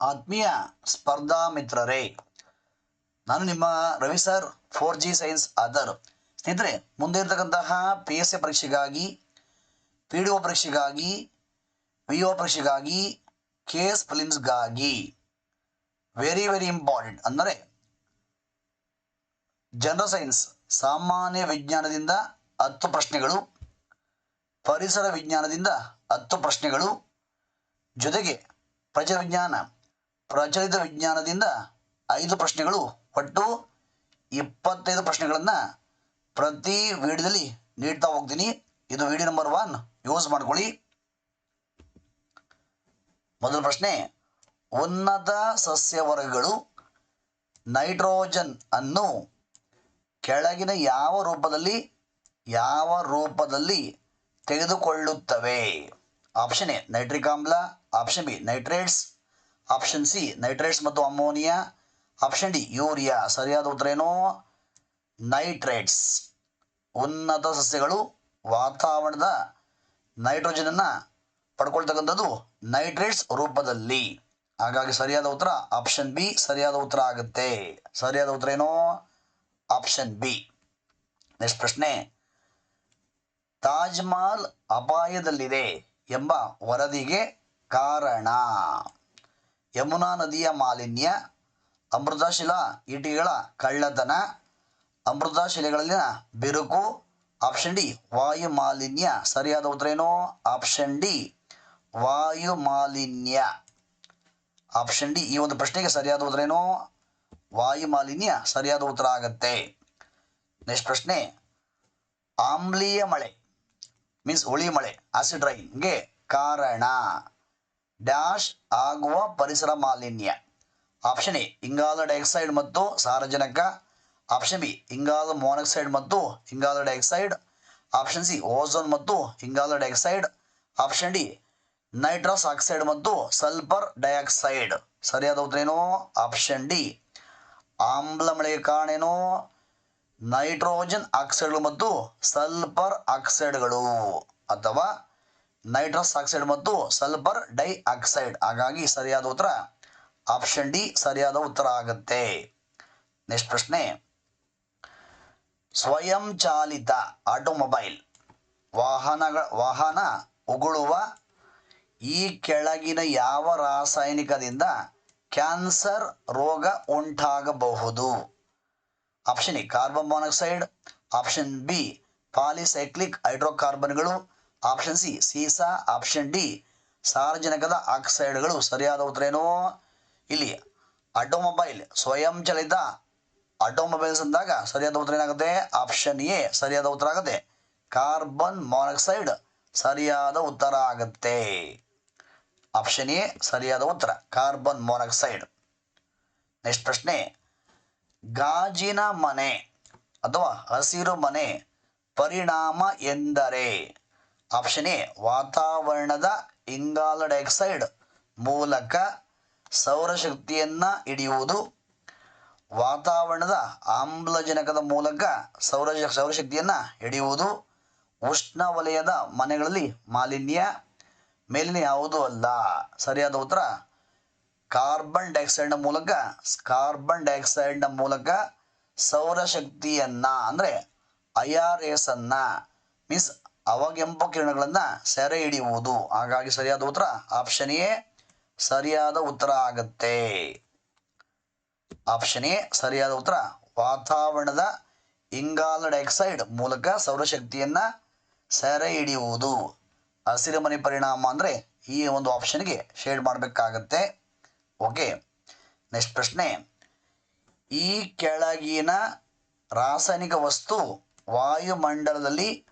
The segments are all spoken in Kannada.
ಆತ್ಮೀಯ ಸ್ಪರ್ಧಾ ಮಿತ್ರರೇ, ನಾನು ನಿಮ್ಮ Ravi sir for G science ಆದರ್ ಸ್ನೇಹಿತರೆ ಮುಂದೆ ಇರತಕ್ಕಂತಹ ಪಿ ಎಸ್ ಎ ಪರೀಕ್ಷೆಗಾಗಿ ಪಿ ಡಿ ಒ ಪರೀಕ್ಷೆಗಾಗಿ ವಿ ಒ ಪರೀಕ್ಷೆಗಾಗಿ ಕೆ ಎಸ್ ಫಿಲಿಮ್ಸ್ಗಾಗಿ ವೆರಿ ವೆರಿ ಇಂಪಾರ್ಟೆಂಟ್ ಅಂದರೆ ಜನರಲ್ ಸೈನ್ಸ್ ಸಾಮಾನ್ಯ ವಿಜ್ಞಾನದಿಂದ ಹತ್ತು ಪ್ರಶ್ನೆಗಳು, ಪರಿಸರ ವಿಜ್ಞಾನದಿಂದ ಹತ್ತು ಪ್ರಶ್ನೆಗಳು, ಜೊತೆಗೆ ಪ್ರಜಾವಿಜ್ಞಾನ. ವಿಜ್ಞಾನ ಪ್ರಚಲಿತ ವಿಜ್ಞಾನದಿಂದ ಐದು ಪ್ರಶ್ನೆಗಳು ಒಟ್ಟು ಇಪ್ಪತ್ತೈದು ಪ್ರಶ್ನೆಗಳನ್ನು ಪ್ರತಿ ವಿಡಿಯೋದಲ್ಲಿ ನೀಡ್ತಾ ಹೋಗ್ತೀನಿ. ಇದು ವಿಡಿಯೋ ನಂಬರ್ ಒನ್. ಯೂಸ್ ಮಾಡ್ಕೊಳ್ಳಿ. ಮೊದಲ ಪ್ರಶ್ನೆ, ಉನ್ನತ ಸಸ್ಯವರ್ಗಗಳು ನೈಟ್ರೋಜನ್ ಅನ್ನು ಕೆಳಗಿನ ಯಾವ ರೂಪದಲ್ಲಿ ಯಾವ ರೂಪದಲ್ಲಿ ತೆಗೆದುಕೊಳ್ಳುತ್ತವೆ? ಆಪ್ಷನ್ ಎ, ನೈಟ್ರಿಕ್ ಆಮ್ಲ, option B, nitrates. Option C nitrates ಮತ್ತು ಅಮೋನಿಯಾ ಆಪ್ಷನ್ ಡಿ ಯೂರಿಯಾ ಸರಿಯಾದ ಉತ್ತರ ಏನು? ನೈಟ್ರೇಟ್ಸ್ ಉನ್ನತ ಸಸ್ಯಗಳು ವಾತಾವರಣದ ನೈಟ್ರೋಜನನ್ನು ಪಡ್ಕೊಳ್ತಕ್ಕಂಥದ್ದು ನೈಟ್ರೇಟ್ಸ್ ರೂಪದಲ್ಲಿ. ಹಾಗಾಗಿ ಸರಿಯಾದ ಉತ್ತರ ಆಪ್ಷನ್ ಬಿ ಸರಿಯಾದ ಉತ್ತರ ಆಗುತ್ತೆ. ಸರಿಯಾದ ಉತ್ತರ ಏನು? ಆಪ್ಷನ್ ಬಿ ನೆಕ್ಸ್ಟ್ ಪ್ರಶ್ನೆ. ತಾಜ್ಮಹಲ್ ಅಪಾಯದಲ್ಲಿದೆ ಎಂಬ ವರದಿಗೆ ಕಾರಣ. ಯಮುನಾ ನದಿಯ ಮಾಲಿನ್ಯ, ಅಮೃತಶಿಲಾ ಇಟಿಗಳ ಕಳ್ಳತನ, ಅಮೃತಶಿಲೆಗಳಲ್ಲಿನ ಬಿರುಕು ಆಪ್ಷನ್ ಡಿ ವಾಯು ಮಾಲಿನ್ಯ ಸರಿಯಾದ ಉತ್ತರ ಏನು? ಆಪ್ಷನ್ ಡಿ ವಾಯು ಮಾಲಿನ್ಯ ಆಪ್ಷನ್ ಡಿ ಈ ಒಂದು ಪ್ರಶ್ನೆಗೆ ಸರಿಯಾದ ಉತ್ತರ ಏನು? ವಾಯು ಮಾಲಿನ್ಯ ಸರಿಯಾದ ಉತ್ತರ ಆಗತ್ತೆ. ನೆಕ್ಸ್ಟ್ ಪ್ರಶ್ನೆ, ಆಮ್ಲೀಯ ಮಳೆ ಮೀನ್ಸ್ ಹುಳಿ ಮಳೆ ಆಸಿಡ್ ರೈನ್ಗೆ ಕಾರಣ. ಡ್ಯಾಶ್ ಆಗುವ ಪರಿಸರ ಮಾಲಿನ್ಯ. ಆಪ್ಷನ್ ಎ ಇಂಗಾಲ ಡೈಆಕ್ಸೈಡ್ ಮತ್ತು ಸಾರಜನಕ. ಆಪ್ಷನ್ ಬಿ ಇಂಗಾಲ ಮೋನಾಕ್ಸೈಡ್ ಮತ್ತು ಇಂಗಾಲ ಡೈಆಕ್ಸೈಡ್. ಆಪ್ಷನ್ ಸಿ ಓಝೋನ್ ಮತ್ತು ಇಂಗಾಲ dioxide. Option D, nitrous oxide ಮತ್ತು ಸಲ್ಫರ್ ಡೈಆಕ್ಸೈಡ್. ಸರಿಯಾದ ಉತ್ತರ ಏನು? ಆಪ್ಷನ್ ಡಿ, ಆಮ್ಲ ಮಳೆಗೆ ಕಾರಣ ಏನು? ನೈಟ್ರೋಜನ್ ಆಕ್ಸೈಡ್ಗಳು ಮತ್ತು ಸಲ್ಫರ್ ಆಕ್ಸೈಡ್ಗಳು. ಅಥವಾ ನೈಟ್ರಸ್ ಆಕ್ಸೈಡ್ ಮತ್ತು ಸಲ್ಫರ್ ಡೈ ಆಕ್ಸೈಡ್ ಹಾಗಾಗಿ ಸರಿಯಾದ ಉತ್ತರ ಆಪ್ಷನ್ ಡಿ ಸರಿಯಾದ ಉತ್ತರ ಆಗುತ್ತೆ. ನೆಕ್ಸ್ಟ್ ಪ್ರಶ್ನೆ. ಸ್ವಯಂ ಚಾಲಿತ ಆಟೋಮೊಬೈಲ್ ವಾಹನಗಳ ವಾಹನ ಉಗುಳುವ ಈ ಕೆಳಗಿನ ಯಾವ ರಾಸಾಯನಿಕದಿಂದ ಕ್ಯಾನ್ಸರ್ ರೋಗ ಉಂಟಾಗಬಹುದು? Option A carbon monoxide, option B polycyclic ಹೈಡ್ರೋಕಾರ್ಬನ್ಗಳು option C ಸೀಸಾ ಆಪ್ಷನ್ ಡಿ ಸಾರಜನಕದ ಆಕ್ಸೈಡ್ಗಳು ಸರಿಯಾದ ಉತ್ತರ ಏನು? ಇಲ್ಲಿ ಆಟೋಮೊಬೈಲ್ ಸ್ವಯಂ ಚಲಿತ ಆಟೋಮೊಬೈಲ್ಸ್ ಅಂದಾಗ ಸರಿಯಾದ ಉತ್ತರ ಏನಾಗುತ್ತೆ? ಆಪ್ಷನ್ ಎ ಸರಿಯಾದ ಉತ್ತರ ಆಗುತ್ತೆ. ಕಾರ್ಬನ್ ಮಾನಾಕ್ಸೈಡ್ ಸರಿಯಾದ ಉತ್ತರ ಆಗುತ್ತೆ. ಆಪ್ಷನ್ ಎ ಸರಿಯಾದ ಉತ್ತರ. ಕಾರ್ಬನ್ ಮಾನಾಕ್ಸೈಡ್ ನೆಕ್ಸ್ಟ್ ಪ್ರಶ್ನೆ. ಗಾಜಿನ ಮನೆ ಅಥವಾ ಹಸಿರು ಮನೆ ಪರಿಣಾಮ ಎಂದರೆ? ಆಪ್ಷನ್ ಎ ವಾತಾವರಣದ ಇಂಗಾಲ ಡೈಆಕ್ಸೈಡ್ ಮೂಲಕ ಸೌರಶಕ್ತಿಯನ್ನು ಹಿಡಿಯುವುದು. ವಾತಾವರಣದ ಆಮ್ಲಜನಕದ ಮೂಲಕ ಸೌರ ಸೌರಶಕ್ತಿಯನ್ನು ಹಿಡಿಯುವುದು. ಉಷ್ಣವಲಯದ ಮನೆಗಳಲ್ಲಿ ಮಾಲಿನ್ಯ. ಮೇಲಿನ ಯಾವುದೂ ಅಲ್ಲ. ಸರಿಯಾದ ಉತ್ತರ, ಕಾರ್ಬನ್ ಡೈಆಕ್ಸೈಡ್ನ ಮೂಲಕ, ಕಾರ್ಬನ್ ಡೈಆಕ್ಸೈಡ್ನ ಮೂಲಕ ಸೌರಶಕ್ತಿಯನ್ನು ಅಂದರೆ ಐ ಆರ್ ಎಸ್ ಅನ್ನು, ಮೀನ್ಸ್ ಅವಗೆಂಪು ಕಿರಣಗಳನ್ನು ಸೆರೆ ಹಿಡಿಯುವುದು. ಹಾಗಾಗಿ ಸರಿಯಾದ ಉತ್ತರ ಆಪ್ಷನ್ ಎ, ಸರಿಯಾದ ಉತ್ತರ ಆಗತ್ತೆ. ಆಪ್ಷನ್ ಎ, ಸರಿಯಾದ ಉತ್ತರ ವಾತಾವರಣದ ಇಂಗಾಲ ಡೈಆಕ್ಸೈಡ್ ಮೂಲಕ ಸೌರಶಕ್ತಿಯನ್ನು ಸೆರೆ ಹಿಡಿಯುವುದು. ಹಸಿರುಮನೆ ಪರಿಣಾಮ ಅಂದರೆ ಈ ಒಂದು ಆಪ್ಷನ್ಗೆ ಶೇಡ್ ಮಾಡಬೇಕಾಗತ್ತೆ. ಓಕೆ ನೆಕ್ಸ್ಟ್ ಪ್ರಶ್ನೆ. ಈ ಕೆಳಗಿನ ರಾಸಾಯನಿಕ ವಸ್ತು ವಾಯುಮಂಡಲದಲ್ಲಿ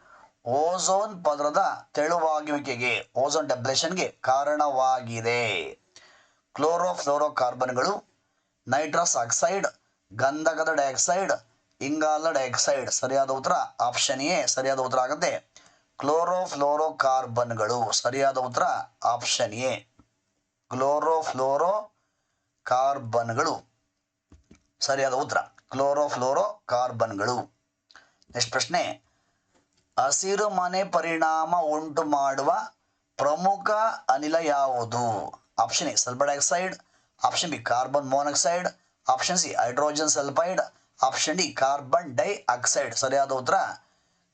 ಓಝೋನ್ ಪದರದ ತೆಳುವಾಗುವಿಕೆಗೆ, ಓಝೋನ್ ಡೆಪ್ಲೇಷನ್ಗೆ ಕಾರಣವಾಗಿದೆ. ಕ್ಲೋರೋಫ್ಲೋರೋಕಾರ್ಬನ್ಗಳು, ನೈಟ್ರಸ್ ಆಕ್ಸೈಡ್, ಗಂಧಕದ ಡೈಆಕ್ಸೈಡ್ ಇಂಗಾಲ ಡೈಆಕ್ಸೈಡ್. ಸರಿಯಾದ ಉತ್ತರ ಆಪ್ಷನ್ ಎ, ಸರಿಯಾದ ಉತ್ತರ ಆಗುತ್ತೆ. ಕ್ಲೋರೋಫ್ಲೋರೋಕಾರ್ಬನ್ಗಳು, ಸರಿಯಾದ ಉತ್ತರ ಆಪ್ಷನ್ ಎ. ಕ್ಲೋರೋಫ್ಲೋರೋ ಕಾರ್ಬನ್ಗಳು ಸರಿಯಾದ ಉತ್ತರ. ಕ್ಲೋರೋಫ್ಲೋರೋ ಕಾರ್ಬನ್ಗಳು ನೆಕ್ಸ್ಟ್ ಪ್ರಶ್ನೆ ಹಸಿರು ಮನೆ ಪರಿಣಾಮ ಉಂಟು ಮಾಡುವ ಪ್ರಮುಖ ಅನಿಲ ಯಾವುದು? Option A sulphur dioxide option B carbon monoxide option C hydrogen sulphide option D carbon dioxide ಸರಿಯಾದ ಉತ್ತರ?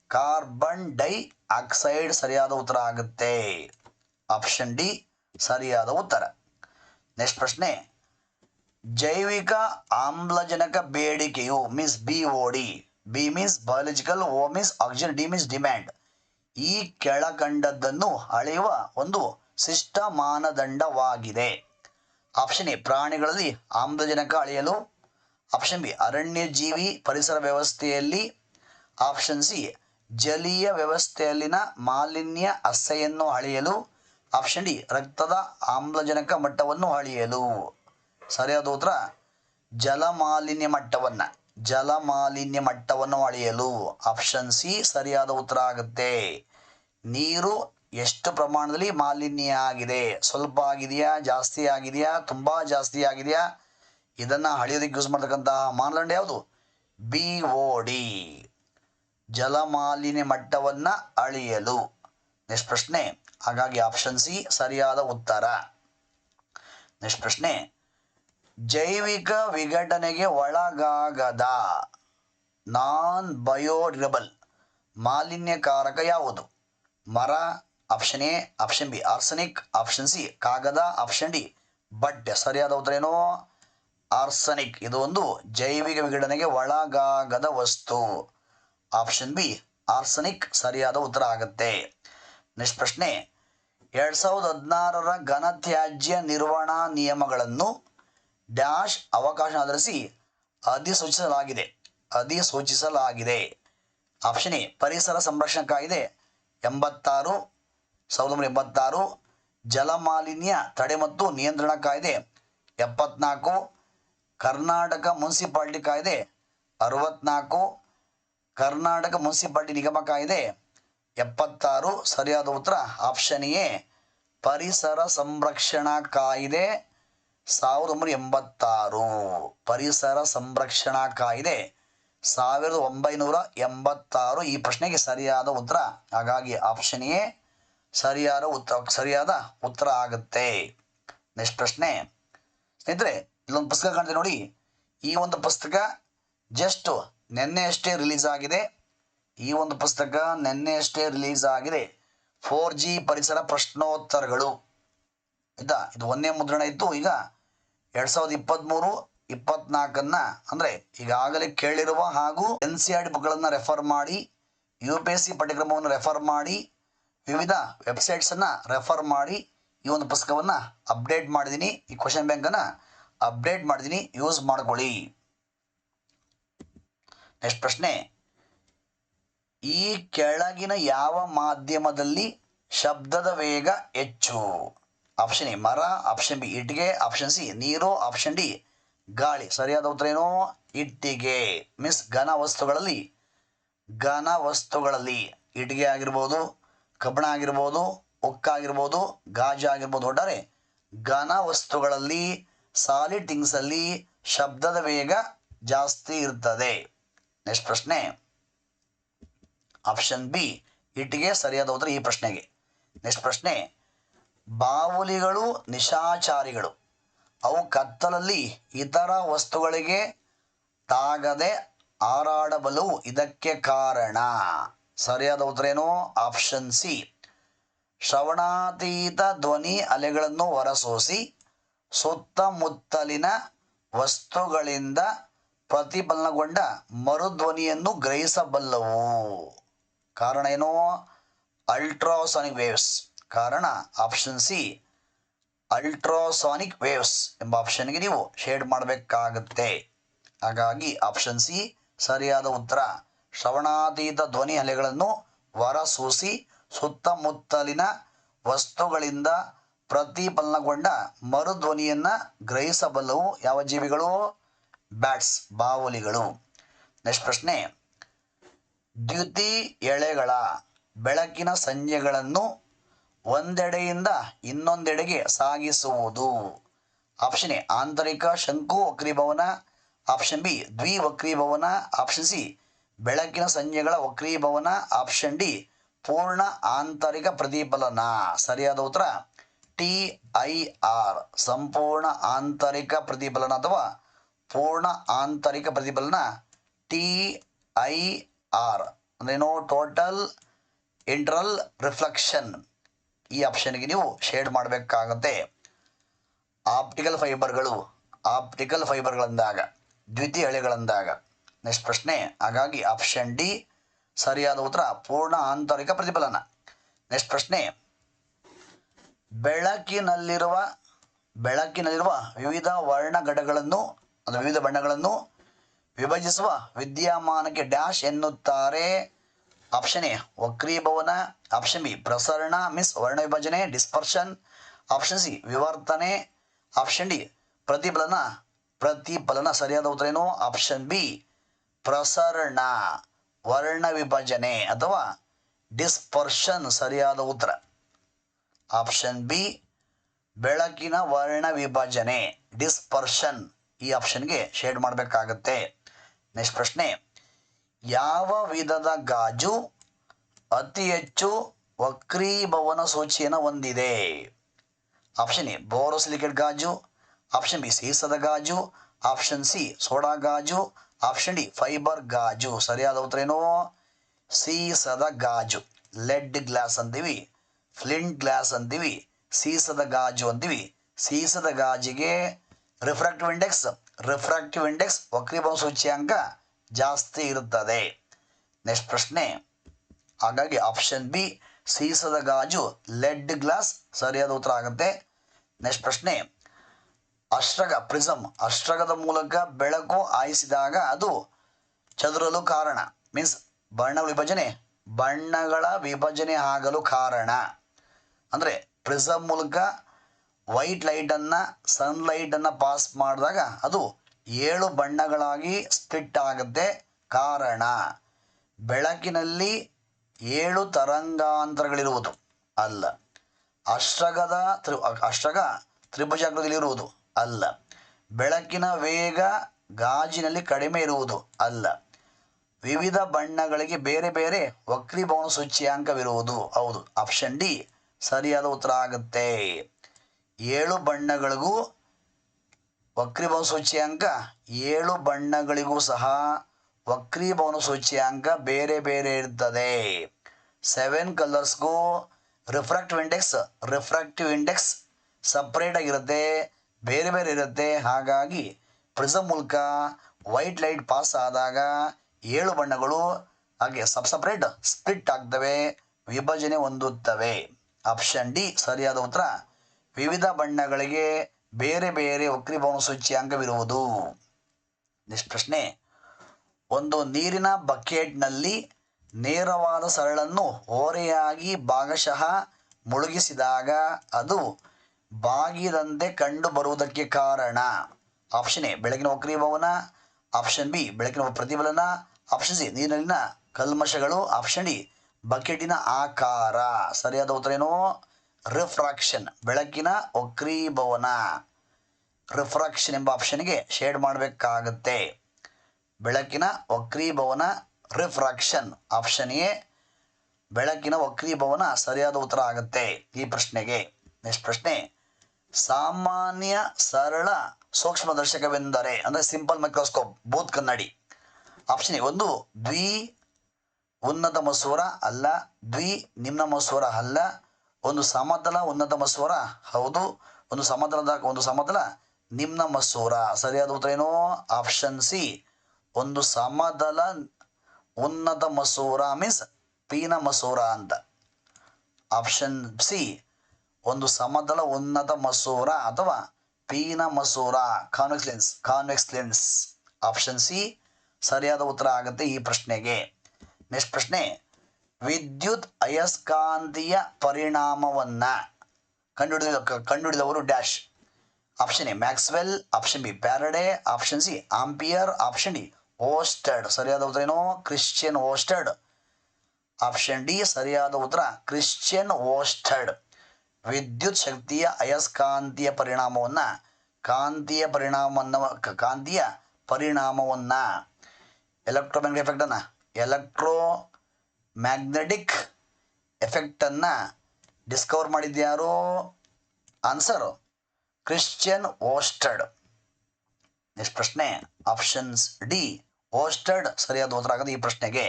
ಕಾರ್ಬನ್ ಡೈ ಆಕ್ಸೈಡ್ ಸರಿಯಾದ ಉತ್ತರ ಆಗುತ್ತೆ. ಆಪ್ಷನ್ ಡಿ ಸರಿಯಾದ ಉತ್ತರ. ನೆಕ್ಸ್ಟ್ ಪ್ರಶ್ನೆ. ಜೈವಿಕ ಆಮ್ಲಜನಕ ಬೇಡಿಕೆಯು means B O D B means biological O means oxygen D means demand ಈ ಕೆಳಕಂಡದ್ದನ್ನು ಅಳೆಯುವ ಒಂದು ಶಿಷ್ಟ ಮಾನದಂಡವಾಗಿದೆ ಆಪ್ಷನ್ ಎ ಪ್ರಾಣಿಗಳಲ್ಲಿ ಆಮ್ಲಜನಕ ಅಳೆಯಲು. ಆಪ್ಷನ್ ಬಿ ಅರಣ್ಯ ಜೀವಿ ಪರಿಸರ ವ್ಯವಸ್ಥೆಯಲ್ಲಿ. ಆಪ್ಷನ್ ಸಿ ಜಲೀಯ ವ್ಯವಸ್ಥೆಯಲ್ಲಿನ ಮಾಲಿನ್ಯ ಅಸ್ಸೆಯನ್ನು ಅಳೆಯಲು. ಆಪ್ಷನ್ ಡಿ ರಕ್ತದ ಆಮ್ಲಜನಕ ಮಟ್ಟವನ್ನು ಅಳೆಯಲು. ಸರಿಯಾದ ಉತ್ತರ, ಜಲಮಾಲಿನ್ಯ ಮಟ್ಟವನ್ನು. ಜಲಮಾಲಿನ್ಯ ಮಟ್ಟವನ್ನು ಅಳೆಯಲು ಆಪ್ಷನ್ ಸಿ ಸರಿಯಾದ ಉತ್ತರ ಆಗುತ್ತೆ. ನೀರು ಎಷ್ಟು ಪ್ರಮಾಣದಲ್ಲಿ ಮಾಲಿನ್ಯ ಆಗಿದೆ? ಸ್ವಲ್ಪ ಆಗಿದೆಯಾ? ಜಾಸ್ತಿ ಆಗಿದೆಯಾ? ತುಂಬ ಜಾಸ್ತಿ ಆಗಿದೆಯಾ? ಇದನ್ನು ಅಳೆಯೋದಕ್ಕೆ ಯೂಸ್ ಮಾಡ್ತಕ್ಕಂತಹ ಮಾನದಂಡ ಯಾವುದು? ಬಿ ಓ ಡಿ ಜಲಮಾಲಿನ್ಯ ಮಟ್ಟವನ್ನು ಅಳೆಯಲು. ನೆಕ್ಸ್ಟ್ ಪ್ರಶ್ನೆ. ಹಾಗಾಗಿ ಆಪ್ಷನ್ ಸಿ ಸರಿಯಾದ ಉತ್ತರ. ನೆಕ್ಸ್ಟ್ ಪ್ರಶ್ನೆ. ಜೈವಿಕ ವಿಘಟನೆಗೆ ಒಳಗಾಗದ ನಾನ್ ಬಯೋಡ್ರಬಲ್ ಮಾಲಿನ್ಯಕಾರಕ ಯಾವುದು? ಮರ option A option B arsenic option C ಕಾಗದ ಆಪ್ಷನ್ ಡಿ ಬಟ್ ಸರಿಯಾದ ಉತ್ತರ ಏನು? ಆರ್ಸನಿಕ್ ಇದು ಒಂದು ಜೈವಿಕ ವಿಘಟನೆಗೆ ಒಳಗಾಗದ ವಸ್ತು. ಆಪ್ಷನ್ ಬಿ ಆರ್ಸನಿಕ್ ಸರಿಯಾದ ಉತ್ತರ ಆಗುತ್ತೆ. ನೆಕ್ಸ್ಟ್ ಪ್ರಶ್ನೆ. ಎರಡ್ ಸಾವಿರದ ಹದಿನಾರರ ಘನತ್ಯಾಜ್ಯ ನಿರ್ವಹಣಾ ನಿಯಮಗಳನ್ನು ಡ್ಯಾಶ್ ಅವಕಾಶ ಆಧರಿಸಿ ಅಧಿಸೂಚಿಸಲಾಗಿದೆ. ಅಧಿಸೂಚಿಸಲಾಗಿದೆ. ಆಪ್ಷನ್ ಎ, ಪರಿಸರ ಸಂರಕ್ಷಣಾ ಕಾಯ್ದೆ ಎಂಬತ್ತಾರು ಸಾವಿರದ ಒಂಬೈನೂರ ಎಂಬತ್ತಾರು, ಜಲಮಾಲಿನ್ಯ ತಡೆ ಮತ್ತು ನಿಯಂತ್ರಣ ಕಾಯ್ದೆ ಎಪ್ಪತ್ನಾಲ್ಕು, ಕರ್ನಾಟಕ ಮುನ್ಸಿಪಾಲ್ಟಿ ಕಾಯ್ದೆ ಅರವತ್ನಾಲ್ಕು, ಕರ್ನಾಟಕ ಮುನ್ಸಿಪಾಲ್ಟಿ ನಿಗಮ ಕಾಯ್ದೆ ಎಪ್ಪತ್ತಾರು. ಸರಿಯಾದ ಉತ್ತರ ಆಪ್ಷನ್ ಎ, ಪರಿಸರ ಸಂರಕ್ಷಣಾ ಕಾಯ್ದೆ ಸಾವಿರದ ಒಂಬೈನೂರ ಎಂಬತ್ತಾರು ಪರಿಸರ ಸಂರಕ್ಷಣಾ ಕಾಯ್ದೆ ಸಾವಿರದ ಒಂಬೈನೂರ ಎಂಬತ್ತಾರು ಈ ಪ್ರಶ್ನೆಗೆ ಸರಿಯಾದ ಉತ್ತರ, ಹಾಗಾಗಿ ಆಪ್ಷನ್ ಎ ಸರಿಯಾದ ಉತ್ತರ ಸರಿಯಾದ ಉತ್ತರ ಆಗುತ್ತೆ. ನೆಕ್ಸ್ಟ್ ಪ್ರಶ್ನೆ. ಸ್ನೇಹಿತರೆ, ಇಲ್ಲೊಂದು ಪುಸ್ತಕ ಕಾಣ್ತೀವಿ ನೋಡಿ. ಈ ಒಂದು ಪುಸ್ತಕ ಜಸ್ಟ್ ನಿನ್ನೆ ಅಷ್ಟೇ ರಿಲೀಸ್ ಆಗಿದೆ. ಈ ಒಂದು ಪುಸ್ತಕ ನಿನ್ನೆ ಅಷ್ಟೇ ರಿಲೀಸ್ ಆಗಿದೆ. ಫೋರ್ ಜಿ ಪರಿಸರ ಪ್ರಶ್ನೋತ್ತರಗಳು. ಆಯ್ತಾ ಇದು ಒಂದೇ ಮುದ್ರಣ ಇತ್ತು ಈಗ ಎರಡ್ ಸಾವಿರದ ಇಪ್ಪತ್ತ್ಮೂರು ಇಪ್ಪತ್ನಾಲ್ಕನ್ನ, ಅಂದರೆ ಈಗಾಗಲೇ ಕೇಳಿರುವ ಹಾಗೂ ಎನ್ ಸಿ ಆರ್ ಬುಕ್ಗಳನ್ನು ರೆಫರ್ ಮಾಡಿ ಯು ಪಿ ಎಸ್ ಸಿ ಪಠ್ಯಕ್ರಮವನ್ನು ರೆಫರ್ ಮಾಡಿ, ವಿವಿಧ ವೆಬ್ಸೈಟ್ಸನ್ನು ರೆಫರ್ ಮಾಡಿ, ಈ ಒಂದು ಪುಸ್ತಕವನ್ನು ಅಪ್ಡೇಟ್ ಮಾಡಿದ್ದೀನಿ ಈ ಕ್ವಶನ್ ಬ್ಯಾಂಕನ್ನು ಅಪ್ಡೇಟ್ ಮಾಡಿದ್ದೀನಿ ಯೂಸ್ ಮಾಡ್ಕೊಳ್ಳಿ. ನೆಕ್ಸ್ಟ್ ಪ್ರಶ್ನೆ. ಈ ಕೆಳಗಿನ ಯಾವ ಮಾಧ್ಯಮದಲ್ಲಿ ಶಬ್ದದ ವೇಗ ಹೆಚ್ಚು? ಆಪ್ಷನ್ ಎ ಮರ. ಆಪ್ಷನ್ ಬಿ ಇಟ್ಟಿಗೆ. ಆಪ್ಷನ್ ಸಿ ನೀರು. ಆಪ್ಷನ್ ಡಿ ಗಾಳಿ. ಸರಿಯಾದ ಉತ್ತರ ಏನು? ಇಟ್ಟಿಗೆ. ಮೀನ್ಸ್ ಘನ ವಸ್ತುಗಳಲ್ಲಿ. ಘನ ವಸ್ತುಗಳಲ್ಲಿ. ಇಟ್ಟಿಗೆ ಆಗಿರ್ಬೋದು, ಕಬ್ಬಣ ಆಗಿರ್ಬೋದು, ಉಕ್ಕಾಗಿರ್ಬೋದು, ಗಾಜು ಆಗಿರ್ಬೋದು. ಒಟ್ಟಾರೆ ಘನ ವಸ್ತುಗಳಲ್ಲಿ ಸಾಲಿಡ್ ಥಿಂಗ್ಸಲ್ಲಿ ಶಬ್ದದ ವೇಗ ಜಾಸ್ತಿ ಇರ್ತದೆ. ನೆಕ್ಸ್ಟ್ ಪ್ರಶ್ನೆ. ಆಪ್ಷನ್ ಬಿ ಇಟ್ಟಿಗೆ ಸರಿಯಾದ ಉತ್ತರ ಈ ಪ್ರಶ್ನೆಗೆ. ನೆಕ್ಸ್ಟ್ ಪ್ರಶ್ನೆ. ಬಾವುಲಿಗಳು, ನಿಶಾಚಾರಿಗಳು. ಅವು ಕತ್ತಲಲ್ಲಿ ಇತರ ವಸ್ತುಗಳಿಗೆ ತಾಗದೆ ಹಾರಾಡಬಲ್ಲವು. ಇದಕ್ಕೆ ಕಾರಣ. ಸರಿಯಾದ ಉತ್ತರ ಏನು? ಆಪ್ಷನ್ ಸಿ ಶ್ರವಣಾತೀತ ಧ್ವನಿ ಅಲೆಗಳನ್ನು ಹೊರಸೂಸಿ ಸುತ್ತಮುತ್ತಲಿನ ವಸ್ತುಗಳಿಂದ ಪ್ರತಿಫಲನಗೊಂಡ ಮರುಧ್ವನಿಯನ್ನು ಗ್ರಹಿಸಬಲ್ಲವು. ಕಾರಣ ಏನು? ಅಲ್ಟ್ರಾಸಾನಿಕ್ ವೇವ್ಸ್ ಕಾರಣ ಆಪ್ಷನ್ ಸಿ ಅಲ್ಟ್ರಾಸಾನಿಕ್ ವೇವ್ಸ್ ಎಂಬ ಆಪ್ಷನ್ಗೆ ನೀವು ಶೇಡ್ ಮಾಡಬೇಕಾಗುತ್ತೆ. ಹಾಗಾಗಿ ಆಪ್ಷನ್ ಸಿ ಸರಿಯಾದ ಉತ್ತರ, ಶ್ರವಣಾತೀತ ಧ್ವನಿ ಅಲೆಗಳನ್ನು ಹೊರಸೂಸಿ ಸುತ್ತಮುತ್ತಲಿನ ವಸ್ತುಗಳಿಂದ ಪ್ರತಿಫಲನಗೊಂಡ ಮರುಧ್ವನಿಯನ್ನು ಗ್ರಹಿಸಬಲ್ಲವು ಯಾವ ಜೀವಿಗಳು? ಬ್ಯಾಟ್ಸ್ ಬಾವುಲಿಗಳು. ನೆಕ್ಸ್ಟ್ ಪ್ರಶ್ನೆ. ದ್ಯುತಿ ಎಳೆಗಳ ಬೆಳಕಿನ ಸಂಜ್ಞೆಗಳನ್ನು ಒಂದೆಡೆಯಿಂದ ಇನ್ನೊಂದೆಡೆಗೆ ಸಾಗಿಸುವುದು. ಆಪ್ಷನ್ ಎ ಆಂತರಿಕ ಶಂಕು ವಕ್ರೀಭವನ. ಆಪ್ಷನ್ ಬಿ ದ್ವಿವಕ್ರೀಭವನ. ಆಪ್ಷನ್ ಸಿ ಬೆಳಕಿನ ಸಂಜೆಗಳ ವಕ್ರೀಭವನ. ಆಪ್ಷನ್ ಡಿ ಪೂರ್ಣ ಆಂತರಿಕ ಪ್ರತಿಫಲನ. ಸರಿಯಾದ ಉತ್ತರ ಟಿ ಐ ಆರ್ ಸಂಪೂರ್ಣ ಆಂತರಿಕ ಪ್ರತಿಫಲನ ಅಥವಾ ಪೂರ್ಣ ಆಂತರಿಕ ಪ್ರತಿಫಲನ. ಟಿ ಐ ಆರ್ ಅಂದ್ರೇನು ಟೋಟಲ್ ಇಂಟ್ರಲ್ ರಿಫ್ಲೆಕ್ಷನ್ ಈ ಆಪ್ಷನ್ಗೆ ನೀವು ಶೇಡ್ ಮಾಡಬೇಕಾಗುತ್ತೆ. ಆಪ್ಟಿಕಲ್ ಫೈಬರ್ಗಳು ಆಪ್ಟಿಕಲ್ ಫೈಬರ್ಗಳಂದಾಗ ದ್ವಿತೀಯ ಹಳೆಗಳಂದಾಗ ನೆಕ್ಸ್ಟ್ ಪ್ರಶ್ನೆ, ಹಾಗಾಗಿ ಆಪ್ಷನ್ ಡಿ ಸರಿಯಾದ ಉತ್ತರ, ಪೂರ್ಣ ಆಂತರಿಕ ಪ್ರತಿಫಲನ. ನೆಕ್ಸ್ಟ್ ಪ್ರಶ್ನೆ, ಬೆಳಕಿನಲ್ಲಿರುವ ಬೆಳಕಿನಲ್ಲಿರುವ ವಿವಿಧ ವರ್ಣಗಡಗಳನ್ನು ಅಂದರೆ ವಿವಿಧ ಬಣ್ಣಗಳನ್ನು ವಿಭಜಿಸುವ ವಿದ್ಯಮಾನಕ್ಕೆ ಡ್ಯಾಶ್ ಎನ್ನುತ್ತಾರೆ. ಆಪ್ಷನ್ ಎ, ವಕ್ರೀಭವನ. ಆಪ್ಷನ್ ಬಿ, ಪ್ರಸರಣ ಮೀನ್ಸ್ ವರ್ಣ ವಿಭಜನೆ ಡಿಸ್ಪರ್ಷನ್ ಆಪ್ಷನ್ ಸಿ, ವಿವರ್ತನೆ. ಆಪ್ಷನ್ ಡಿ, ಪ್ರತಿಫಲನ. ಪ್ರತಿಫಲನ ಸರಿಯಾದ ಉತ್ತರ ಏನು? ಆಪ್ಷನ್ ಬಿ, ಪ್ರಸರಣ ವರ್ಣ ವಿಭಜನೆ ಅಥವಾ ಡಿಸ್ಪರ್ಷನ್ ಸರಿಯಾದ ಉತ್ತರ. ಆಪ್ಷನ್ ಬಿ, ಬೆಳಕಿನ ವರ್ಣ ವಿಭಜನೆ ಡಿಸ್ಪರ್ಷನ್ ಈ ಆಪ್ಷನ್ಗೆ ಶೇಡ್ ಮಾಡಬೇಕಾಗತ್ತೆ. ನೆಕ್ಸ್ಟ್ ಪ್ರಶ್ನೆ ಯಾವ ವಿಧದ ಗಾಜು ಅತಿ ಹೆಚ್ಚು ವಕ್ರೀಭವನ ಸೂಚಿಯನ್ನು ಹೊಂದಿದೆ? ಆಪ್ಷನ್ ಎ, ಬೋರೋಸಿಲಿಕೇಟ್ ಗಾಜು. ಆಪ್ಷನ್ ಬಿ, ಸೀಸದ ಗಾಜು. ಆಪ್ಷನ್ ಸಿ, ಸೋಡಾ ಗಾಜು. ಆಪ್ಷನ್ ಡಿ, ಫೈಬರ್ ಗಾಜು. ಸರಿಯಾದ ಉತ್ತರ ಏನು? ಸೀಸದ ಗಾಜು. ಲೆಡ್ ಗ್ಲಾಸ್ ಅಂತೀವಿ ಫ್ಲಿಂಟ್ ಗ್ಲಾಸ್ ಅಂತೀವಿ ಸೀಸದ ಗಾಜು ಅಂತೀವಿ ಸೀಸದ ಗಾಜಿಗೆ ರಿಫ್ರಾಕ್ಟಿವ್ ಇಂಡೆಕ್ಸ್ ರಿಫ್ರಾಕ್ಟಿವ್ ಇಂಡೆಕ್ಸ್ ವಕ್ರೀಭವನ ಸೂಚ್ಯಾಂಕ ಜಾಸ್ತಿ ಇರುತ್ತದೆ. ನೆಕ್ಸ್ಟ್ ಪ್ರಶ್ನೆ. ಹಾಗಾಗಿ ಆಪ್ಷನ್ ಬಿ ಸೀಸದ ಗಾಜು ಲೆಡ್ ಗ್ಲಾಸ್ ಸರಿಯಾದ ಉತ್ತರ ಆಗುತ್ತೆ. ನೆಕ್ಸ್ಟ್ ಪ್ರಶ್ನೆ. ಅಶ್ರಗ ಪ್ರಿಸಮ್ ಅಷ್ಟ್ರಗದ ಮೂಲಕ ಬೆಳಕು ಆಯಿಸಿದಾಗ ಅದು ಚದುರಲು ಕಾರಣ. ಮೀನ್ಸ್ ಬಣ್ಣ ವಿಭಜನೆ, ಬಣ್ಣಗಳ ವಿಭಜನೆ ಆಗಲು ಕಾರಣ. ಅಂದರೆ ಪ್ರಿಸಮ್ ಮೂಲಕ ವೈಟ್ ಲೈಟನ್ನು ಸನ್ಲೈಟನ್ನು ಪಾಸ್ ಮಾಡಿದಾಗ ಅದು ಏಳು ಬಣ್ಣಗಳಾಗಿ ಸ್ಪ್ಲಿಟ್ ಆಗುತ್ತೆ. ಕಾರಣ, ಬೆಳಕಿನಲ್ಲಿ ಏಳು ತರಂಗಾಂತರಗಳಿರುವುದು. ಅಲ್ಲ ಅಷ್ಟಗದ ತ್ರಿ ಅಷ್ಟಗ ತ್ರಿಭುಜಾಕೃತಿಯಲ್ಲಿರುವುದು. ಅಲ್ಲ, ಬೆಳಕಿನ ವೇಗ ಗಾಜಿನಲ್ಲಿ ಕಡಿಮೆ ಇರುವುದು. ಅಲ್ಲ, ವಿವಿಧ ಬಣ್ಣಗಳಿಗೆ ಬೇರೆ ಬೇರೆ ವಕ್ರೀಭವನ ಸೂಚ್ಯಾಂಕವಿರುವುದು. ಹೌದು, ಆಪ್ಷನ್ ಡಿ ಸರಿಯಾದ ಉತ್ತರ ಆಗುತ್ತೆ. ಏಳು ಬಣ್ಣಗಳಿಗೂ ವಕ್ರೀಭವನ ಸೂಚ್ಯಾಂಕ ಏಳು ಬಣ್ಣಗಳಿಗೂ ಸಹ ವಕ್ರೀಭವನ ಸೂಚ್ಯಾಂಕ ಬೇರೆ ಬೇರೆ ಇರ್ತದೆ. Seven ಕಲರ್ಸ್ಗೂ refractive index refractive index separate ಆಗಿರುತ್ತೆ, ಬೇರೆ ಬೇರೆ ಇರುತ್ತೆ. ಹಾಗಾಗಿ ಪ್ರಿಸಮ್ ಮೂಲಕ ವೈಟ್ ಲೈಟ್ ಪಾಸ್ ಆದಾಗ ಏಳು ಬಣ್ಣಗಳು ಹಾಗೆ ಸಬ್ ಸಪ್ರೇಟ್ ಸ್ಪ್ಲಿಟ್ ಆಗ್ತವೆ, ವಿಭಜನೆ ಹೊಂದುತ್ತವೆ. ಆಪ್ಷನ್ ಡಿ ಸರಿಯಾದ ಉತ್ತರ, ವಿವಿಧ ಬಣ್ಣಗಳಿಗೆ ಬೇರೆ ಬೇರೆ ವಕ್ರೀಭವನ ಅಂಗವಿರುವುದು? ನೆಕ್ಸ್ಟ್ ಪ್ರಶ್ನೆ. ಒಂದು ನೀರಿನ ಬಕೆಟ್ನಲ್ಲಿ ನೇರವಾದ ಸರಳನ್ನು ಓರೆಯಾಗಿ ಭಾಗಶಃ ಮುಳುಗಿಸಿದಾಗ ಅದು ಬಾಗಿದಂತೆ ಕಂಡು ಬರುವುದಕ್ಕೆ ಕಾರಣ. ಆಪ್ಷನ್ ಎ, ಬೆಳಕಿನ ವಕ್ರೀಭವನ. ಆಪ್ಷನ್ ಬಿ, ಬೆಳಕಿನ ಪ್ರತಿಫಲನ. ಆಪ್ಷನ್ ಸಿ, ನೀರಿನಲ್ಲಿನ ಕಲ್ಮಶಗಳು. ಆಪ್ಷನ್ ಡಿ, ಬಕೆಟಿನ ಆಕಾರ. ಸರಿಯಾದ ಉತ್ತರ ಏನು? ರಿಫ್ರಾಕ್ಷನ್, ಬೆಳಕಿನ ವಕ್ರೀಭವನ. ರಿಫ್ರಾಕ್ಷನ್ ಎಂಬ ಆಪ್ಷನ್ಗೆ ಶೇಡ್ ಮಾಡಬೇಕಾಗತ್ತೆ. ಬೆಳಕಿನ ವಕ್ರೀಭವನ, ರಿಫ್ರಾಕ್ಷನ್ ಆಪ್ಷನ್ ಎ ಬೆಳಕಿನ ವಕ್ರೀಭವನ ಸರಿಯಾದ ಉತ್ತರ ಆಗುತ್ತೆ ಈ ಪ್ರಶ್ನೆಗೆ. ನೆಕ್ಸ್ಟ್ ಪ್ರಶ್ನೆ, ಸಾಮಾನ್ಯ ಸರಳ ಸೂಕ್ಷ್ಮದರ್ಶಕವೆಂದರೆ ಅಂದರೆ ಸಿಂಪಲ್ ಮೈಕ್ರೋಸ್ಕೋಪ್ ಬೂತ್ ಕನ್ನಡಿ. ಆಪ್ಷನ್ ಎ, ಒಂದು ದ್ವಿ ಉನ್ನತ ಮಸೂರ ಅಲ್ಲ, ದ್ವಿ ನಿಮ್ನ ಮಸೂರ ಅಲ್ಲ ಒಂದು ಸಮತಲ ಉನ್ನತ ಮಸೂರ. ಹೌದು, ಒಂದು ಸಮತಲದ ಒಂದು ಸಮತಲ ನಿಮ್ನ ಮಸೂರ. ಸರಿಯಾದ ಉತ್ತರ ಏನು? ಆಪ್ಷನ್ ಸಿ ಒಂದು ಸಮದಲ, ಉನ್ನತ ಮಸೂರ ಮೀನ್ಸ್ ಪೀನ ಮಸೂರ ಅಂತ. ಆಪ್ಷನ್ ಸಿ ಒಂದು ಸಮದಲ, ಉನ್ನತ ಮಸೂರ ಅಥವಾ ಪೀನ ಮಸೂರ. Convex lens convex lens option C ಸರಿಯಾದ ಉತ್ತರ ಆಗುತ್ತೆ ಈ ಪ್ರಶ್ನೆಗೆ. ನೆಕ್ಸ್ಟ್ ಪ್ರಶ್ನೆ. ವಿದ್ಯುತ್ ಅಯಸ್ಕಾಂತೀಯ ಪರಿಣಾಮವನ್ನ ಕಂಡುಹಿಡಿದ ಕಂಡುಹಿಡಿದವರು dash. Option A, Maxwell. Option B Faraday option C, Ampere. Option D, ಓಸ್ಟರ್ಡ್. ಸರಿಯಾದ ಉತ್ತರ ಏನು? ಕ್ರಿಶ್ಚಿಯನ್ ಓಸ್ಟರ್ಡ್. ಆಪ್ಷನ್ ಡಿ, ಸರಿಯಾದ ಉತ್ತರ ಕ್ರಿಶ್ಚಿಯನ್ ಓಸ್ಟರ್ಡ್. ವಿದ್ಯುತ್ ಶಕ್ತಿಯ ಅಯಸ್ಕಾಂತೀಯ ಪರಿಣಾಮವನ್ನ ಕಾಂತೀಯ ಪರಿಣಾಮವನ್ನು ಕಾಂತೀಯ ಪರಿಣಾಮವನ್ನ. ಎಲೆಕ್ಟ್ರೋಮ್ಯಾಗ್ನೆಟಿಕ್ ಎಫೆಕ್ಟನ್ನು ಎಲೆಕ್ಟ್ರೋ ಮ್ಯಾಗ್ನೆಟಿಕ್ ಎಫೆಕ್ಟನ್ನು ಡಿಸ್ಕವರ್ ಮಾಡಿದ್ಯಾರು ಆನ್ಸರ್ ಕ್ರಿಶ್ಚಿಯನ್ ಓಸ್ಟರ್ಡ್ ನೆಕ್ಸ್ಟ್ ಪ್ರಶ್ನೆ ಆಪ್ಷನ್ಸ್ ಡಿ ಓಸ್ಟರ್ಡ್ ಸರಿಯಾದ ಉತ್ತರ ಆಗದು ಈ ಪ್ರಶ್ನೆಗೆ.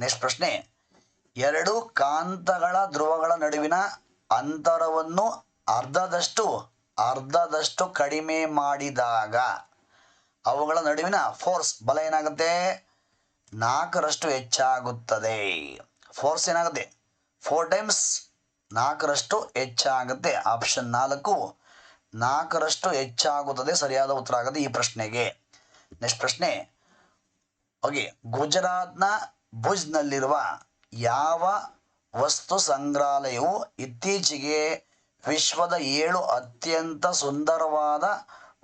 ನೆಕ್ಸ್ಟ್ ಪ್ರಶ್ನೆ, ಎರಡು ಕಾಂತಗಳ ಧ್ರುವಗಳ ನಡುವಿನ ಅಂತರವನ್ನು ಅರ್ಧದಷ್ಟು ಅರ್ಧದಷ್ಟು ಕಡಿಮೆ ಮಾಡಿದಾಗ ಅವುಗಳ ನಡುವಿನ ಫೋರ್ಸ್ ಬಲ ಏನಾಗುತ್ತೆ? ನಾಲ್ಕರಷ್ಟು ಹೆಚ್ಚಾಗುತ್ತದೆ. ಫೋರ್ಸ್ ಏನಾಗುತ್ತೆ? ಫೋರ್ ಟೈಮ್ಸ್ ನಾಲ್ಕರಷ್ಟು ಹೆಚ್ಚಾಗುತ್ತೆ. ಆಪ್ಷನ್ ನಾಲ್ಕು, ನಾಲ್ಕರಷ್ಟು ಹೆಚ್ಚಾಗುತ್ತದೆ. ಸರಿಯಾದ ಉತ್ತರ ಆಗುತ್ತೆ ಈ ಪ್ರಶ್ನೆಗೆ. ನೆಕ್ಸ್ಟ್ ಪ್ರಶ್ನೆ. ಓಕೆ ಗುಜರಾತ್ನ ಭುಜ್ನಲ್ಲಿರುವ ಯಾವ ವಸ್ತು ಸಂಗ್ರಹಾಲಯವು ಇತ್ತೀಚೆಗೆ ವಿಶ್ವದ ಏಳು ಅತ್ಯಂತ ಸುಂದರವಾದ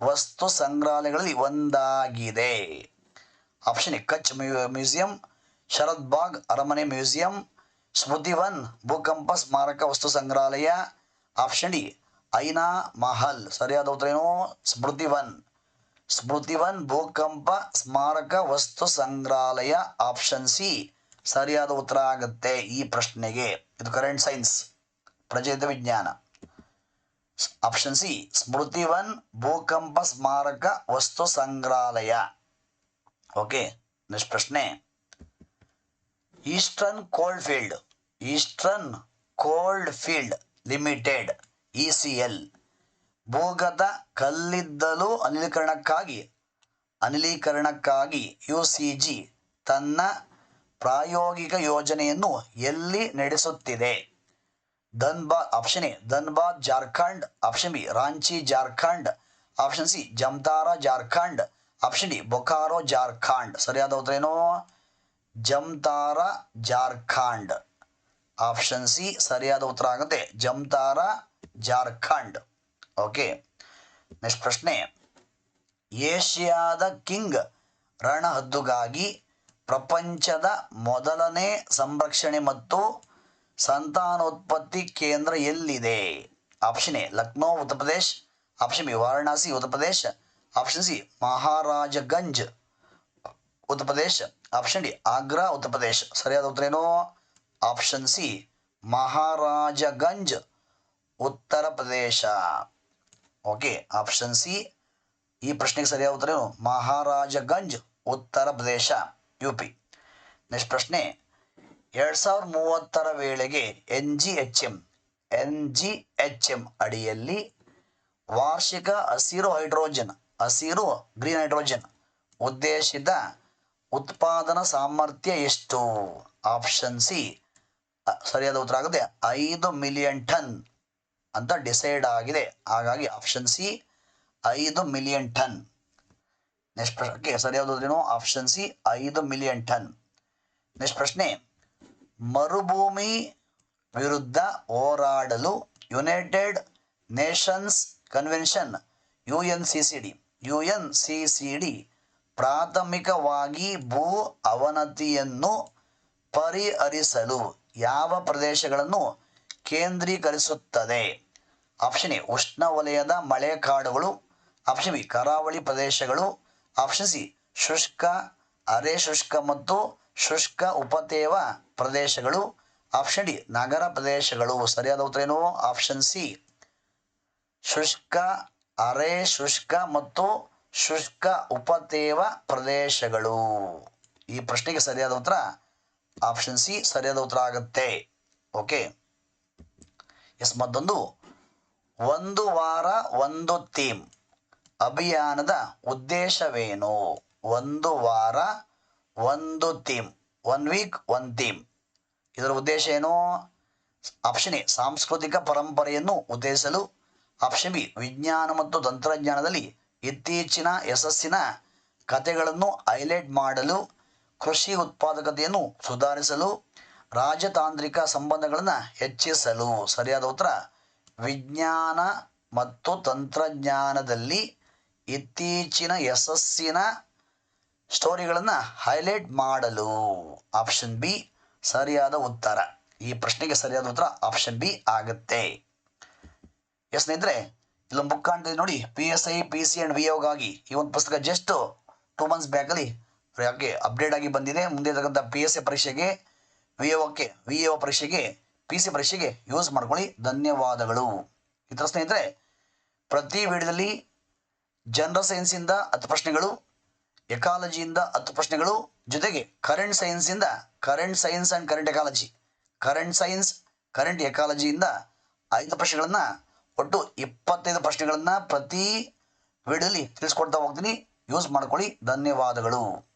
ವಸ್ತು ಸಂಗ್ರಹಾಲಯಗಳಲ್ಲಿ ಒಂದಾಗಿದೆ? ಆಪ್ಷನ್ ಎ, ಕಚ್ ಮ್ಯೂ- ಮ್ಯೂಸಿಯಂ, ಶರದ್ ಬಾಗ್, ಅರಮನೆ ಮ್ಯೂಸಿಯಂ ಸ್ಮೃತಿವನ್ ಭೂಕಂಪ ಸ್ಮಾರಕ ವಸ್ತು ಸಂಗ್ರಹಾಲಯ. Option D, Aina Mahal. ಸರಿಯಾದ ಉತ್ತರ ಏನು? ಸ್ಮೃತಿವನ್ ಸ್ಮೃತಿವನ್ ಭೂಕಂಪ ಸ್ಮಾರಕ ವಸ್ತು ಸಂಗ್ರಹಾಲಯ. ಆಪ್ಷನ್ ಸಿ, ಸರಿಯಾದ ಉತ್ತರ ಆಗುತ್ತೆ ಈ ಪ್ರಶ್ನೆಗೆ. ಇದು ಕರೆಂಟ್ ಸೈನ್ಸ್ ಪ್ರಚಲಿತ ವಿಜ್ಞಾನ. ಆಪ್ಷನ್ ಸಿ ಸ್ಮೃತಿವನ್ ಭೂಕಂಪ ಸ್ಮಾರಕ ವಸ್ತು ಸಂಗ್ರಹಾಲಯ. ಓಕೆ ನೆಕ್ಸ್ಟ್ ಪ್ರಶ್ನೆ. Eastern Coal Field Eastern Coal Field Limited E C L ಭೂಗತ ಕಲ್ಲಿದ್ದಲು ಅನಿಲೀಕರಣಕ್ಕಾಗಿ ಅನಿಲೀಕರಣಕ್ಕಾಗಿ ಯು ಸಿ ತನ್ನ ಪ್ರಾಯೋಗಿಕ ಯೋಜನೆಯನ್ನು ಎಲ್ಲಿ ನಡೆಸುತ್ತಿದೆ? Dhanbad option A, Dhanbad Jharkhand option B, Ranchi Jharkhand option C, Jamtara Jharkhand option D Bokaro Jharkhand ಸರಿಯಾದ ಉತ್ತರ ಏನು? ಜಮ್ತಾರ ಜಾರ್ಖಂಡ್ ಆಪ್ಷನ್ ಸಿ ಸರಿಯಾದ ಉತ್ತರ ಆಗುತ್ತೆ. ಜಮ್ತಾರ ಜಾರ್ಖಂಡ್ ಓಕೆ ನೆಕ್ಸ್ಟ್ ಪ್ರಶ್ನೆ. ಏಷ್ಯಾದ ಕಿಂಗ್ ರಣಹದ್ದುಗಾಗಿ ಪ್ರಪಂಚದ ಮೊದಲನೇ ಸಂರಕ್ಷಣೆ ಮತ್ತು ಸಂತಾನೋತ್ಪತ್ತಿ ಕೇಂದ್ರ ಎಲ್ಲಿದೆ? Option A Lucknow Uttar Pradesh option B Varanasi Uttar Pradesh option C ಮಹಾರಾಜಗಂಜ್ Uttar Pradesh option D Agra Uttar Pradesh ಸರಿಯಾದ ಉತ್ತರ ಏನು? Option C ಮಹಾರಾಜಗಂಜ್ Uttar Pradesh okay option C ಈ ಪ್ರಶ್ನೆಗೆ ಸರಿಯಾದ ಉತ್ತರ ಏನು? ಮಹಾರಾಜಗಂಜ್ Uttar Pradesh U P next ಪ್ರಶ್ನೆ, ಎರಡು ಸಾವಿರದ ಮೂವತ್ತರ ವೇಳೆಗೆ N G H M N G H M ಅಡಿಯಲ್ಲಿ ವಾರ್ಷಿಕ ಹಸಿರು ಹೈಡ್ರೋಜನ್ ಹಸಿರು ಗ್ರೀನ್ ಹೈಡ್ರೋಜನ್ ಉದ್ದೇಶಿತ ಉತ್ಪಾದನಾ ಸಾಮರ್ಥ್ಯ ಎಷ್ಟು? ಆಪ್ಷನ್ ಸಿ ಸರಿಯಾದ ಉತ್ತರ ಆಗುತ್ತೆ. ಐದು ಮಿಲಿಯನ್ ಟನ್ ಅಂತ ಡಿಸೈಡ್ ಆಗಿದೆ. ಹಾಗಾಗಿ ಆಪ್ಷನ್ ಸಿ ಐದು ಮಿಲಿಯನ್ ಟನ್ ನೆಕ್ಸ್ಟ್ ಪ್ರಶ್ನೆ. ಸರಿಯಾದ ಏನು? ಆಪ್ಷನ್ ಸಿ ಐದು ಮಿಲಿಯನ್ ಟನ್ ನೆಕ್ಸ್ಟ್ ಪ್ರಶ್ನೆ. ಮರುಭೂಮಿ ವಿರುದ್ಧ ಹೋರಾಡಲು United Nations Convention U N C C D U N ಪ್ರಾಥಮಿಕವಾಗಿ ಭೂ ಅವನತಿಯನ್ನು ಪರಿಹರಿಸಲು ಯಾವ ಪ್ರದೇಶಗಳನ್ನು ಕೇಂದ್ರೀಕರಿಸುತ್ತದೆ? ಆಪ್ಷನ್ ಎ ಉಷ್ಣವಲಯದ ಮಳೆಕಾಡುಗಳು. ಆಪ್ಷನ್ ಬಿ, ಕರಾವಳಿ ಪ್ರದೇಶಗಳು. ಆಪ್ಷನ್ ಸಿ, ಶುಷ್ಕ, ಅರೆ ಶುಷ್ಕ ಮತ್ತು ಶುಷ್ಕ ಉಪತೇವ ಪ್ರದೇಶಗಳು. ಆಪ್ಷನ್ ಡಿ, ನಗರ ಪ್ರದೇಶಗಳು. ಸರಿಯಾದ ಉತ್ತರ ಏನು? ಆಪ್ಷನ್ ಸಿ, ಶುಷ್ಕ ಅರೆ ಶುಷ್ಕ ಮತ್ತು ಶುಷ್ಕ ಉಪತೇವ ಪ್ರದೇಶಗಳು. ಈ ಪ್ರಶ್ನೆಗೆ ಸರಿಯಾದ ಉತ್ತರ ಆಪ್ಷನ್ ಸಿ ಸರಿಯಾದ ಉತ್ತರ ಆಗುತ್ತೆ. ಓಕೆ ಎಸ್ ಮತ್ತೊಂದು. ಒಂದು ವಾರ, ಒಂದು ಥೀಮ್ ಅಭಿಯಾನದ ಉದ್ದೇಶವೇನು? ಒಂದು ವಾರ, ಒಂದು theme one week one theme ಇದರ ಉದ್ದೇಶ ಏನು? ಆಪ್ಷನ್ ಎ ಸಾಂಸ್ಕೃತಿಕ ಪರಂಪರೆಯನ್ನು ಉತ್ತೇಜಿಸಲು ಆಪ್ಷನ್ ಬಿ ವಿಜ್ಞಾನ ಮತ್ತು ತಂತ್ರಜ್ಞಾನದಲ್ಲಿ ಇತ್ತೀಚಿನ ಯಶಸ್ಸಿನ ಕಥೆಗಳನ್ನು ಹೈಲೈಟ್ ಮಾಡಲು ಕೃಷಿ ಉತ್ಪಾದಕತೆಯನ್ನು ಸುಧಾರಿಸಲು ರಾಜತಾಂತ್ರಿಕ ಸಂಬಂಧಗಳನ್ನು ಹೆಚ್ಚಿಸಲು. ಸರಿಯಾದ ಉತ್ತರ, ವಿಜ್ಞಾನ ಮತ್ತು ತಂತ್ರಜ್ಞಾನದಲ್ಲಿ ಇತ್ತೀಚಿನ ಯಶಸ್ಸಿನ ಸ್ಟೋರಿಗಳನ್ನು ಹೈಲೈಟ್ ಮಾಡಲು. ಆಪ್ಷನ್ ಬಿ ಸರಿಯಾದ ಉತ್ತರ. ಈ ಪ್ರಶ್ನೆಗೆ ಸರಿಯಾದ ಉತ್ತರ ಆಪ್ಷನ್ ಬಿ ಆಗುತ್ತೆ. ಎಸ್ ಸ್ನೇಹಿತರೆ, ಇಲ್ಲೊಂದು ಬುಕ್ ಕಾಣ್ತಿದೆ ನೋಡಿ. P S I P C and ವಿಯೋಗಾಗಿ ಈ ಒಂದು ಪುಸ್ತಕ ಜಸ್ಟ್ ಟೂ ಮಂತ್ಸ್ ಬ್ಯಾಕ್ ಅಲ್ಲಿ ಯಾಕೆ ಅಪ್ಡೇಟ್ ಆಗಿ ಬಂದಿದೆ. ಮುಂದೆ ಇರತಕ್ಕಂಥ ಪಿ ಎಸ್ ಎ ಪರೀಕ್ಷೆಗೆ ವಿ ವಿಯೋಗಕ್ಕೆ ವಿ ಒ ಪರೀಕ್ಷೆಗೆ ಪಿ ಸಿ ಪರೀಕ್ಷೆಗೆ ಯೂಸ್ ಮಾಡ್ಕೊಳ್ಳಿ. ಧನ್ಯವಾದಗಳು. ಇತರ ಸ್ನೇಹಿತರೆ, ಪ್ರತಿ ವಿಡಿಯೋದಲ್ಲಿ ಜನರಲ್ ಸೈನ್ಸಿಂದ ಹತ್ತು ಪ್ರಶ್ನೆಗಳು ಎಕಾಲಜಿಯಿಂದ ಹತ್ತು ಪ್ರಶ್ನೆಗಳು, ಜೊತೆಗೆ current ಸೈನ್ಸಿಂದ current science and current ecology current science current ಎಕಾಲಜಿಯಿಂದ ಐದು ಪ್ರಶ್ನೆಗಳನ್ನು ಒಟ್ಟು ಇಪ್ಪತ್ತೈದು ಪ್ರಶ್ನೆಗಳನ್ನು ಪ್ರತಿ ವಿಡಿಯೋಲಿ ತಿಳಿಸ್ಕೊಡ್ತಾ ಹೋಗ್ತೀನಿ. ಯೂಸ್ ಮಾಡ್ಕೊಳ್ಳಿ. ಧನ್ಯವಾದಗಳು.